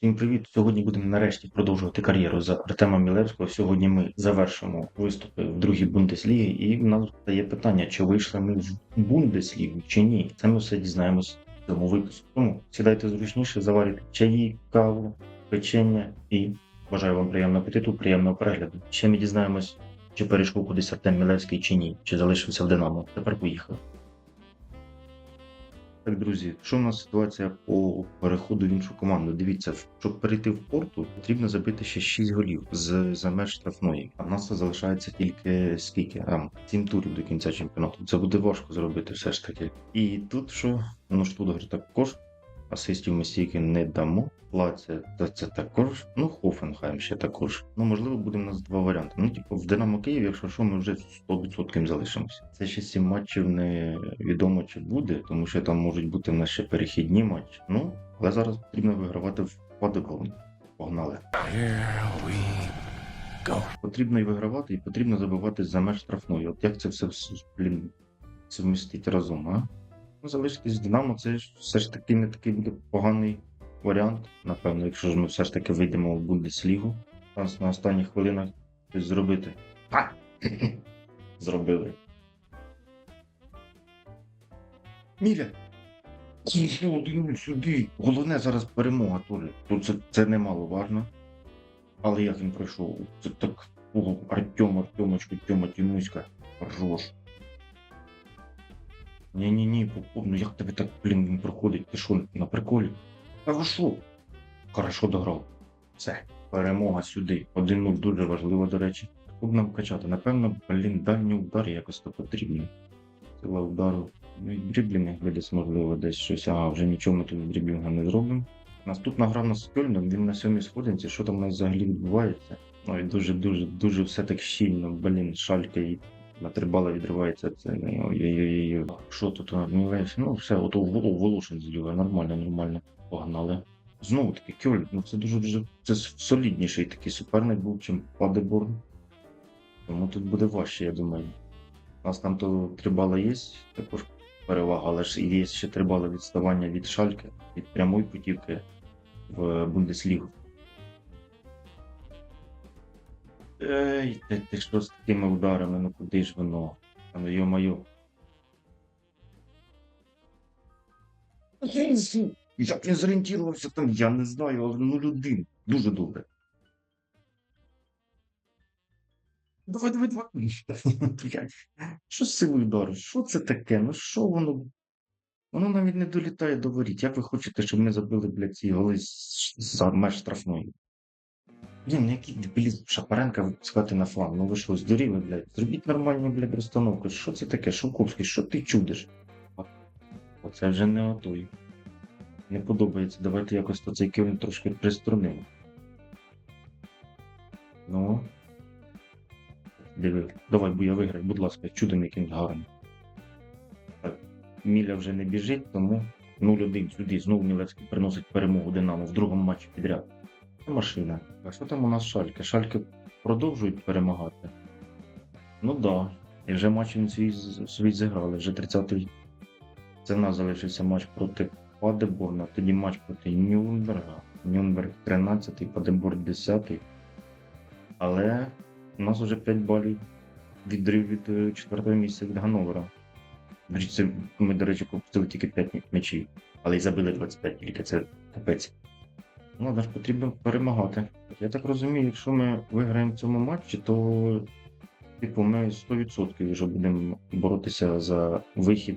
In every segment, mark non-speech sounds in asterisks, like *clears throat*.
Всім привіт! Сьогодні будемо нарешті продовжувати кар'єру за Артема Мілевського. Сьогодні ми завершимо виступи в другій Бундеслігі, і в нас стає питання, чи вийшли ми в Бундеслігу чи ні. Це ми все дізнаємось в цьому випуску. Тому сідайте зручніше, заварюйте чаї, каву, печення і бажаю вам приємного апетиту, приємного перегляду. Ще ми дізнаємось, чи перейшов кудись Артем Мілевський чи ні, чи залишився в Динамо. Тепер поїхали. Так, друзі, що в нас ситуація по переходу в іншу команду? Дивіться, щоб перейти в порту, потрібно забити ще 6 голів з за меж штрафної. А в нас залишається тільки скільки? Там 7 турів до кінця чемпіонату. Це буде важко зробити все ж таки. І тут що? Ну Штутгар також. Асистів ми стільки не дамо. Лаце, це, це також. Ну, Хофенхайм ще також. Ну, можливо, буде у нас два варіанти. Ну, типу, в Динамо Київ, якщо що, ми вже 100% залишимося. Це ще сім матчів не відомо чи буде, тому що там можуть бути в нас ще перехідні матчі. Ну, але зараз потрібно вигравати в Падеборн. Погнали. Here we go. Потрібно і вигравати, і потрібно забивати за меж штрафної. От як це все вс- блін, совмістити разом, а? Ну, залишитись з Динамо, це все ж таки не такий буде поганий варіант. Напевно, якщо ж ми все ж таки вийдемо в Бундеслігу. Шанс на останніх хвилинах щось зробити. А! *clears throat* Зробили. Міля! Сюди, сюди. Головне зараз перемога теж. Тут це, це немало важно. Але як він пройшов? Це так. Артем, Артемочку, Тьома, Тімуська. Ржош. Ні-ні-ні, Попов, ну як тебе так, блін, він проходить? Ти що, на приколі? Та ви що? Хорошо дограв. Все, перемога сюди. 1-0 дуже важливо, до речі. Щоб нам качати? Напевно, блін, дальній удар якось то потрібно. Сила удару. Ну і дріблінг десь можливо десь щось. А, вже нічого ми тут з дріблінгом не зробимо. Наступна гра нас з Кельном, він на сьомій сходинці, що там у нас взагалі відбувається? Ну і дуже-дуже дуже все так щільно, блін, шалька і на три бали відривається. Це ой-ой-ой. Що тут Мілеш? Ну все, Воло- Волошин злює, нормально, нормально. Погнали. Знову таки, Кьоль, ну це дуже дуже це солідніший такий суперник був, чим Падеборн. Тому тут буде важче, я думаю. У нас там то три бали є, також перевага, але ж є ще три бали відставання від Шальки, від прямої путівки в Бундеслігу. Ей, ти, ти що з такими ударами, ну куди ж воно? Ну йо-моє. Як він зорієнтувався там, я не знаю, але ну людин. Дуже добре. Давай, давай, давай. *laughs* Що з цим ударом? Що це таке? Ну що воно? Воно навіть не долітає до воріт. Як ви хочете, щоб ми забили, блядь, ці голи за меж штрафної? Блін, ну який дебілізм Шапаренка випускати на фланг. Ну ви що, здуріли, блядь? Зробіть нормальну, блядь, розстановку. Що це таке? Шовковський, що ти чудиш? Оце вже не отой. Не подобається. Давайте якось то цей килим трошки приструнимо. Ну. Диви. Давай, бо я виграю, будь ласка, чудом яким гарним. Міля вже не біжить, тому 0-1 сюди. Знову Мілецький приносить перемогу Динамо в другому матчі підряд. Машина. А що там у нас шальки? Шальки продовжують перемагати. Ну так. Да. І вже матч він свій, свій зіграли. Вже 30-й. Це в нас залишився матч проти Падеборна, тоді матч проти Нюрнберга. Нюрнберг 13-й, Падеборн 10-й. Але у нас вже 5 балів відрив від е, четвертого місця від Гановера. Ми, до речі, пропустили тільки 5 м'ячів, але й забили 25 тільки це капець. Ну, наш потрібно перемагати. Я так розумію, якщо ми виграємо в цьому матчі, то типу, ми 100% вже будемо боротися за вихід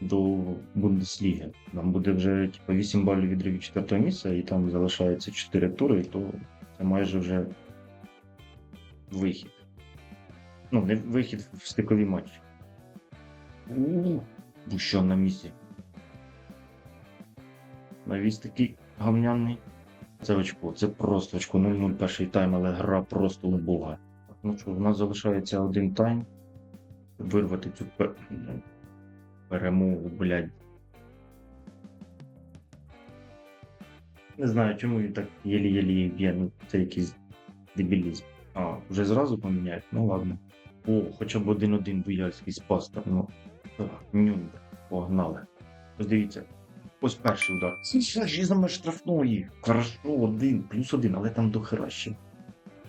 до Бундесліги. Нам буде вже типу, 8 балів від четвертого місця, і там залишається 4 тури, то це майже вже вихід. Ну, не вихід в стикові матчі. Буща на місці. Навіс такий гавняний. Це очко, це просто очко 0-0 перший тайм, але гра просто убога. Ну що, у нас залишається один тайм. Вирвати цю пе- перемогу, блядь. Не знаю, чому він так єлі-єлі б'є, ну це якийсь дебілізм. А, вже зразу поміняють? Ну ладно. О, хоча б один-один бояльський спас там, ну. Так, Нюнберг, погнали. Ось дивіться, Ось перший удар. Ще за штрафної. Хорошо, один, плюс один, але там до хера ще.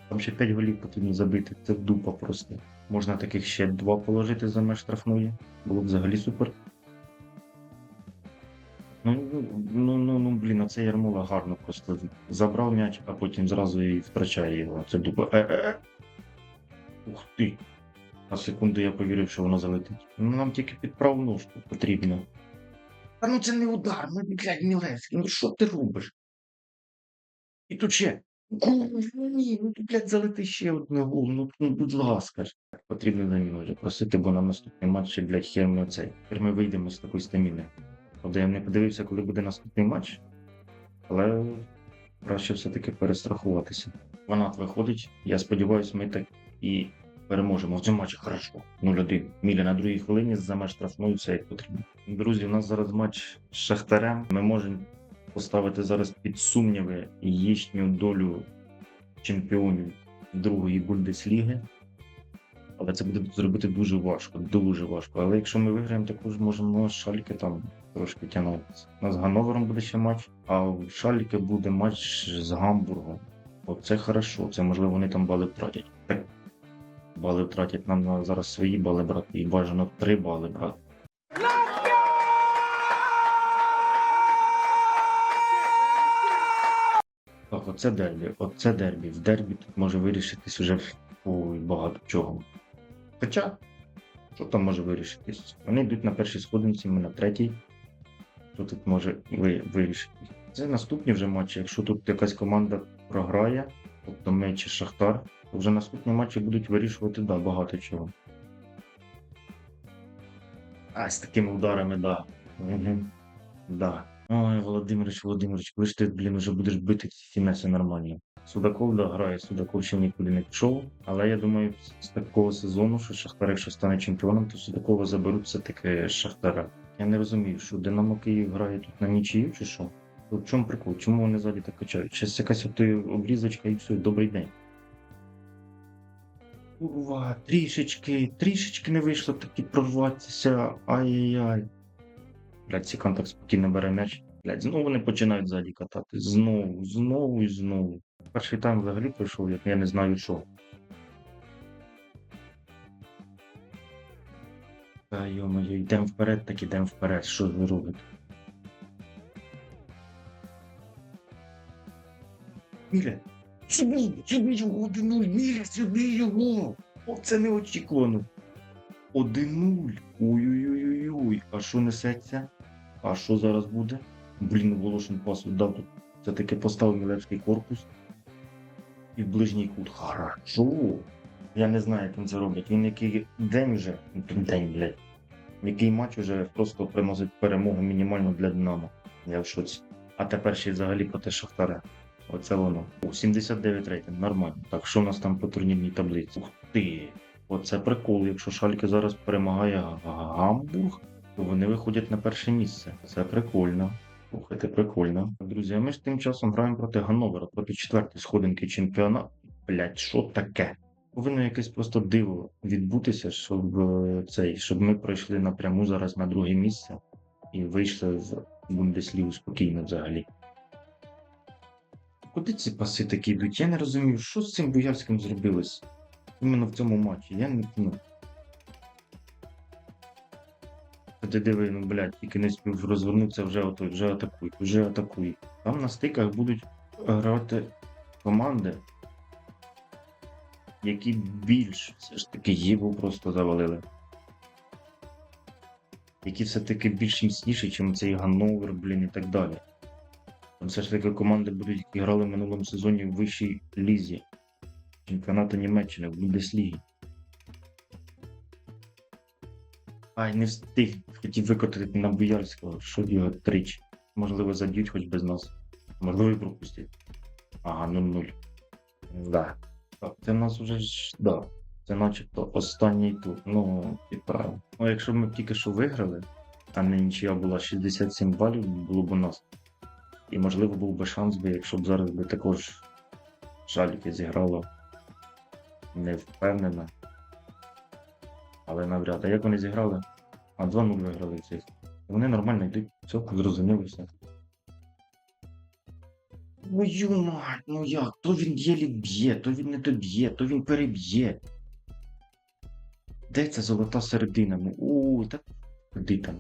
Там ще 5 голів потрібно забити. Це дупа просто. Можна таких ще два положити за меж штрафної. Було б взагалі супер. Ну, ну, ну, ну, блін, а це Ярмола гарно просто забрав м'яч, а потім зразу і втрачає його. Це дупа. Е-е-е. Ух ти. На секунду я повірив, що воно залетить. Ну, нам тільки під праву ножку потрібно. Та ну це не удар, ну, блядь, Мілевський, ну що ти робиш? І тут ще. Ні, ну, блядь, залети ще одне гол, ну, ну будь ласка. Потрібно заміну вже просити, бо на наступний матч, блядь, хер ми оцей. Тепер ми вийдемо з такої стаміни. Правда, я не подивився, коли буде наступний матч, але краще все-таки перестрахуватися. Ванат виходить, я сподіваюся, ми так і переможемо. В цьому матчі хорошо. 0-1. Міля на другій хвилині за меж штрафної все як потрібно. Друзі, у нас зараз матч з Шахтарем. Ми можемо поставити зараз під сумніви їхню долю чемпіонів другої Бундесліги. Але це буде зробити дуже важко, дуже важко. Але якщо ми виграємо, також можемо шальки там трошки тягнутися. У нас з Ганновером буде ще матч, а в Шальке буде матч з Гамбургом. Оце хорошо. Це можливо вони там бали втратять. Бали втратять нам на зараз свої бали брати, і бажано три бали брати. Оце дербі, оце дербі. В дербі тут може вирішитись вже ой, багато чого. Хоча, що там може вирішитись? Вони йдуть на першій сходинці, ми на третій. Що тут може ви, вирішитись? Це наступні вже матчі. Якщо тут якась команда програє, тобто ми чи Шахтар, вже наступні матчі будуть вирішувати да, багато чого. А, з такими ударами, да. Угу. Да. Ой, Володимирович, Володимирович, коли ж ти, блін, вже будеш бити ці фінеси нормально. Судаков да, грає, Судаков ще нікуди не пішов. Але я думаю, з такого сезону, що Шахтар, якщо стане чемпіоном, то Судакова заберуть все-таки Шахтара. Я не розумію, що Динамо Київ грає тут на нічию чи що? В чому прикол? Чому вони ззаді так качають? Щас якась от обрізочка і все, добрий день. Курва, трішечки, трішечки не вийшло таки прорватися. Ай-яй-яй. Блядь, Сікан так спокійно бере м'яч. Блядь, знову вони починають ззаді катати. Знову, знову і знову. Перший тайм взагалі пройшов, як я не знаю що. Та йо-моє, йдемо вперед, так ідемо вперед. Що ви робите? Міля, сюди, сюди його, 1-0, Міля, сюди його! О, це неочікувано. 1-0. Ой-ой-ой-ой. А що несеться? А що зараз буде? Блін, Волошин пас віддав тут. Це таки поставив Мілевський корпус. І в ближній кут. Хорошо. Я не знаю, як він це робить. Він який день вже, день, блядь. Який матч уже просто приносить перемогу мінімально для Динамо. Я в. А тепер ще й взагалі проти Шахтаря. Оце воно. О, 79 рейтинг, нормально. Так, що у нас там по турнірній таблиці? Ух ти! Оце прикол. Якщо Шальке зараз перемагає Гамбург, то вони виходять на перше місце. Це прикольно. Слухайте, прикольно. Друзі, а ми ж тим часом граємо проти Ганновера, проти четвертої сходинки чемпіонату. Блять, що таке? Повинно якесь просто диво відбутися, щоб е, цей, щоб ми пройшли напряму зараз на друге місце і вийшли в Бундеслігу спокійно взагалі. Куди ці паси такі йдуть? Я не розумію, що з цим боярським зробилось іменно в цьому матчі. Я не ну. Ти диви, ну блядь, тільки не спів розвернутися, вже вже атакуй, вже атакуй. Там на стиках будуть грати команди, які більш все ж таки Єву просто завалили. Які все-таки більш міцніші, ніж цей Ганновер, блін, і так далі. Все ж таки команди будуть, які грали в минулому сезоні в вищій лізі чемпіонату Німеччини в Бундеслігі. Ай, не встиг. Хотів викотати на Боярського, що його тричі. Можливо, заб'ють хоч без нас. Можливо, і пропустять. Ага, 0-0. Да. Так, це в нас вже ж. Да. Це начебто останній тур. Ну, підправив. Ну, якщо б ми тільки що виграли, а не нічия була 67 балів, було б у нас. І можливо був би шанс би, якщо б зараз би також Шальки зіграло не впевнено. Але навряд. А як вони зіграли? А 2-0 виграли всіх. Вони нормально йдуть, все зрозуміло все. Твою мать, ну як? То він єлі б'є, то він не доб'є, то він переб'є. Де ця золота середина? Ну, у, та куди там?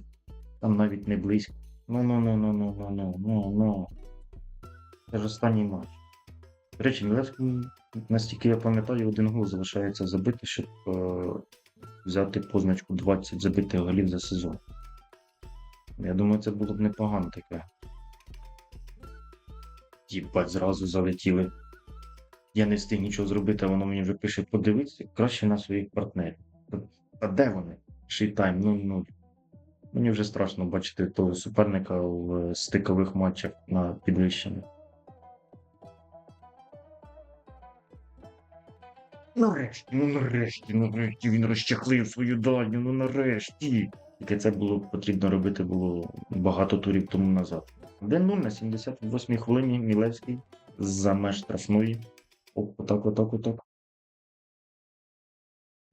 Там навіть не близько. Ну, ну, ну, ну, ну, ну, ну, ну, ну. Це ж останній матч. До речі, Мілевський, настільки я пам'ятаю, один гол залишається забити, щоб е, взяти позначку 20 забитих голів за сезон. Я думаю, це було б непогано таке. Їбать, зразу залетіли. Я не встиг нічого зробити, а воно мені вже пише подивитися краще на своїх партнерів. Та де вони? Шейтайм 0-0. Мені вже страшно бачити того суперника в стикових матчах на підвищенні. Нарешті, ну нарешті, нарешті він розчахлив свою дальню, ну нарешті. Тільки це було потрібно робити було багато турів тому назад. 1-0 на 78-й хвилині Мілевський за меж штрафної. Отак, отак, отак.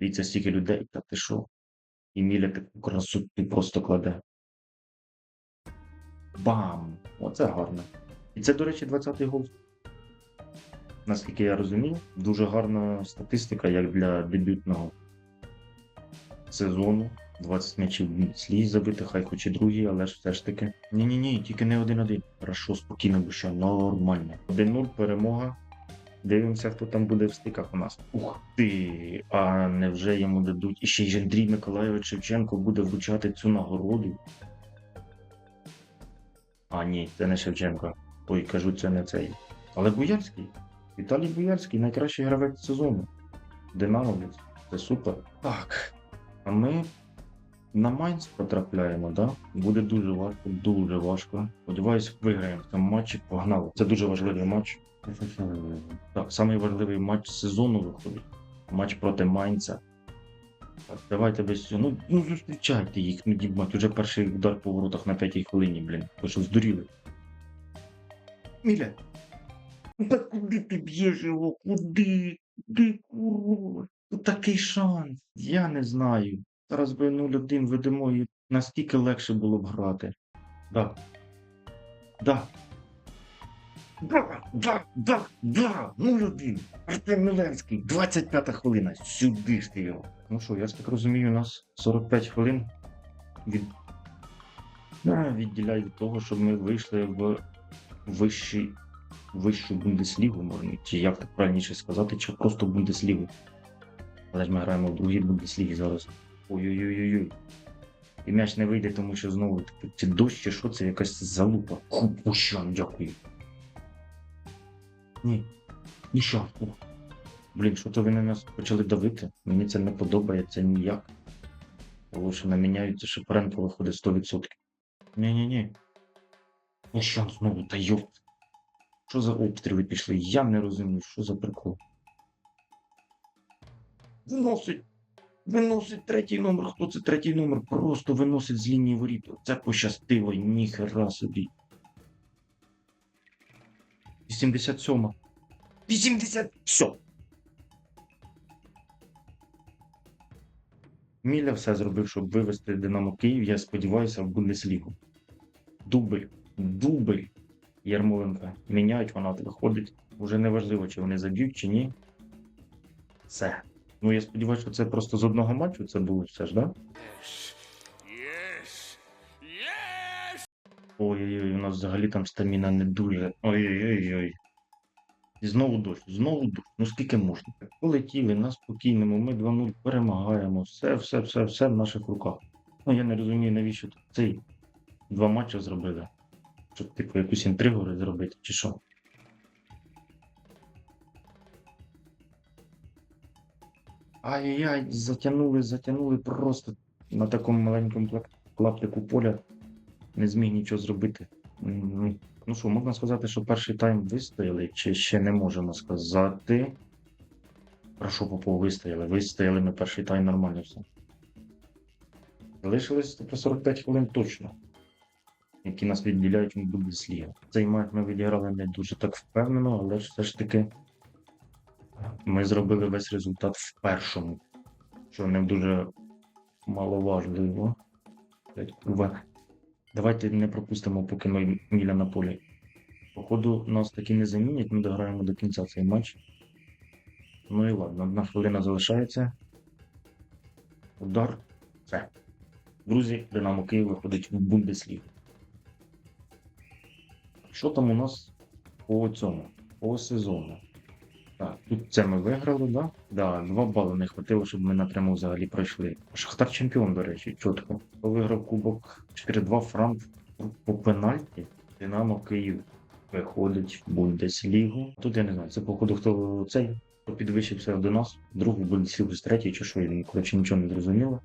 Дивіться, стільки людей, та ти що? І Міля таку красоту просто кладе. Бам! Оце гарно. І це, до речі, 20-й гол. Наскільки я розумію, дуже гарна статистика, як для дебютного сезону. 20 м'ячів слізь забити, хай хоч і другі, але ж все ж таки. Ні-ні-ні, тільки не один-один. Хорошо, спокійно, бо що нормально. 1-0, перемога. Дивимося, хто там буде в стиках у нас. Ух ти! А невже йому дадуть? І ще й Андрій Миколайович Шевченко буде вручати цю нагороду. А, ні, це не Шевченко. Ой, кажу, це не цей. Але Буяльський. Віталій Буяльський найкращий гравець сезону. Динамовець. Це супер. Так. А ми на Майнц потрапляємо, да? Буде дуже важко, дуже важко. Сподіваюсь, виграємо цьому матчі. Погнали. Це дуже важливий матч. Так, самий важливий матч сезону виходить. Матч проти Майнца. Так, давайте цього. Ну, ну зустрічайте їх, ну дібать. Уже перший удар по воротах на п'ятій хвилині, блін. Ви що здуріли? Міля. Ну куди ти б'єш його? Куди? Куди, курва? Тут такий шанс. Я не знаю. Зараз би 0-1 ведемо і настільки легше було б грати. Да. Да. Да, да, да, да, 0-1. Артем Миленський, 25 хвилина. Сюди ж ти його. Ну що, я ж так розумію, у нас 45 хвилин від... Да, відділяє від того, щоб ми вийшли в вищий, вищу Бундеслігу, можна, чи як так правильніше сказати, чи просто Бундеслігу. Але ж ми граємо в другій Бундеслігі зараз. Ой-ой-ой-ой. І м'яч не вийде, тому що знову таки, чи дощ, чи що, це якась залупа. Купущан, дякую. Ні. І що? О. Блін, що то ви на нас почали давити? Мені це не подобається ніяк. Тому що наміняються Шепаренко виходить 100%. Ні-ні-ні. Ну що знову, та йоп. Що за обстріли пішли? Я не розумію, що за прикол. Виносить. Виносить третій номер. Хто це третій номер? Просто виносить з лінії воріт. Це пощастило, ніхера собі. 87. 80. Міля все зробив, щоб вивести Динамо Київ. Я сподіваюся, в Бундеслігу. Дубль. Дубль. Ярмоленка. Міняють, вона виходить. Уже не важливо, чи вони заб'ють, чи ні. Все. Ну, я сподіваюся, що це просто з одного матчу це було все ж, да? Ой-ой-ой, у нас взагалі там стаміна не дуже. Ой-ой-ой. І знову дощ, знову дощ. Ну скільки можна? Полетіли на спокійному, ми 2-0 перемагаємо. Все, все, все, все в наших руках. Ну я не розумію, навіщо цей два матчі зробили. Щоб, типу, якусь інтригу зробити, чи що. Ай-яй, затягнули, затягнули просто на такому маленькому клаптику поля. Не зміг нічого зробити. Ну що, можна сказати, що перший тайм вистояли, чи ще не можемо сказати. Прошу Попов, вистояли. Вистояли ми перший тайм нормально все. Залишилось тепер 45 хвилин точно, які нас відділяють від Бундесліги. Цей матч ми відіграли не дуже так впевнено, але все ж таки ми зробили весь результат в першому, що не дуже маловажливо. Давайте не пропустимо, поки ми Міля на полі. Походу, нас таки не замінять, ми дограємо до кінця цей матч. Ну і ладно, одна хвилина залишається. Удар. Все. Друзі, Динамо Київ виходить в Бундеслігу. Що там у нас по цьому? По сезону? Так, тут це ми виграли, да? Да, два бали не хватило, щоб ми напряму взагалі пройшли. Шахтар чемпіон, до речі, чітко. Виграв кубок 4-2 Франк по пенальті. Динамо Київ виходить в Бундеслігу. Тут я не знаю, це походу хто цей, підвищився до нас, другу Бундеслігу з третій чи що, я коротше нічого не зрозуміло.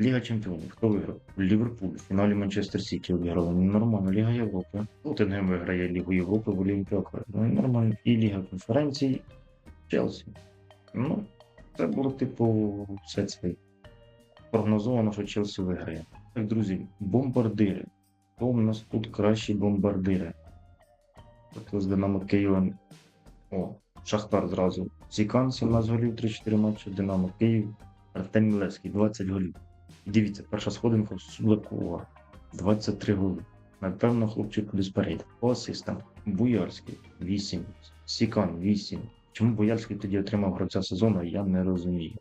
Ліга Чемпіонів. Хто виграв? Ліверпуль. В фіналі Манчестер Сіті виграли. Ну, Нормально. Ліга Європи. Тоттенгем виграє Лігу Європи в Олімпіаку. Ну нормально. І Ліга конференцій. Челсі. Ну, це було, типу, все це прогнозовано, що Челсі виграє. Так, друзі, бомбардири. Хто у нас тут кращі бомбардири? Тобто з Динамо Києвом. О, Шахтар зразу. Сікан 17 голів, 3-4 матчі. Динамо Київ. Артем Мілевський 20 голів. Дивіться, перша сходинка Судакова. 23 голи. Напевно, хлопчик. По асистам. Буярський 8. Сікан 8. Чому Боярський тоді отримав гравця сезону, я не розумію.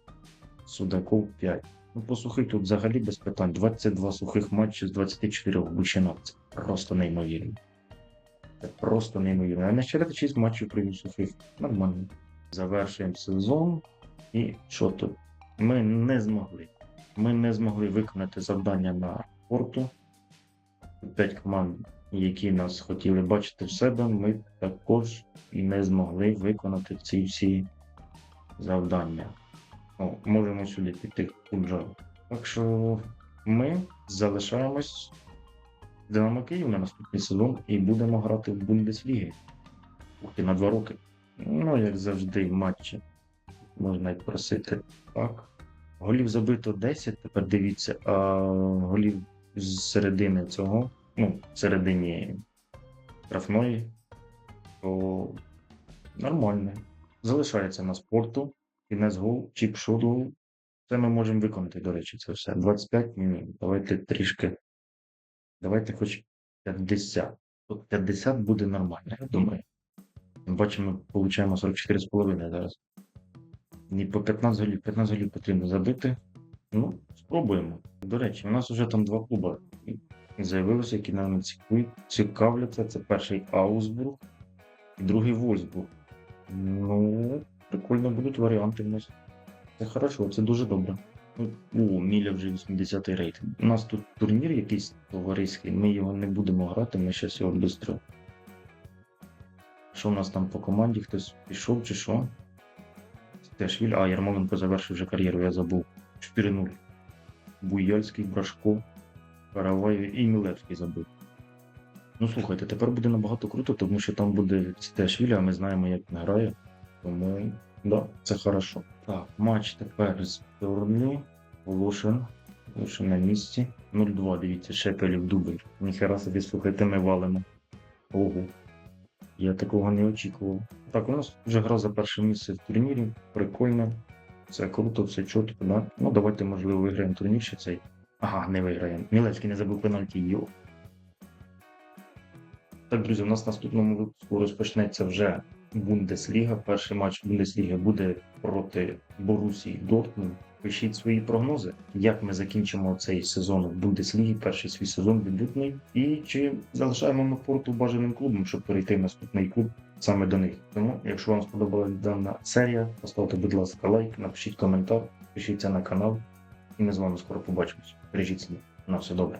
Судаков 5. Ну, по сухих тут взагалі без питань. 22 сухих матчі з 24 Бучина. Це просто неймовірно. Це просто неймовірно. А не ще 6 матчів провів сухих. Нормально. Завершуємо сезон. І що тут? Ми не змогли. Ми не змогли виконати завдання на порту. П'ять команд, які нас хотіли бачити в себе, ми також і не змогли виконати ці всі завдання. О, можемо сюди піти в Кунджаву. Так що ми залишаємось в Динамо Київ на наступний сезон і будемо грати в Бундеслігі. Ух на два роки. Ну, як завжди, матчі. Можна й просити. Так. Голів забито 10, тепер дивіться, а голів з середини цього, ну, середині штрафної, то нормально. Залишається на спорту, кінець гол, чіп шоду. Це ми можемо виконати, до речі, це все. 25 мінімум. Давайте трішки. Давайте хоч 50. От 50 буде нормально, я думаю. Тим паче ми получаємо 44,5 зараз. Ні, по 15 голів. 15 голів потрібно забити. Ну, спробуємо. До речі, у нас вже там два клуби з'явилися, які нам цікавляться. Це перший Аусбург і другий Вольсбург. Ну, прикольно будуть варіанти в нас. Це хорошо, це дуже добре. О, Міля вже 80-й рейтинг. У нас тут турнір якийсь товариський, ми його не будемо грати, ми зараз його швидко. Що у нас там по команді? Хтось пішов чи що? Теж а Ярмоленко завершив вже кар'єру, я забув. 4-0. Буяльський, Брашко, Караваєв і Мілевський забив. Ну слухайте, тепер буде набагато круто, тому що там буде Циташвілі, а ми знаємо, як він грає. Тому да, це хорошо. Так, матч тепер з Бернлі. Волошин. Волошин на місці. 0-2, дивіться, Шепелів дубль. Ніхера собі, слухайте, ми валимо. Ого. Я такого не очікував. Так, у нас вже гра за перше місце в турнірі. Прикольно. Це круто, все чітко, да? Ну, давайте, можливо, виграємо турнір ще цей. Ага, не виграємо. Мілецький не забив пенальті. Йо. Так, друзі, у нас в наступному випуску розпочнеться вже Бундесліга. Перший матч Бундесліги буде проти Борусії Дортмунд. Пишіть свої прогнози, як ми закінчимо цей сезон в Бундеслігі, перший свій сезон дебютний, і чи залишаємо ми порту бажаним клубом, щоб перейти в наступний клуб саме до них. Тому, якщо вам сподобалася дана серія, поставте, будь ласка, лайк, напишіть коментар, пишіться на канал, і ми з вами скоро побачимось. Бережіть себе. На все добре.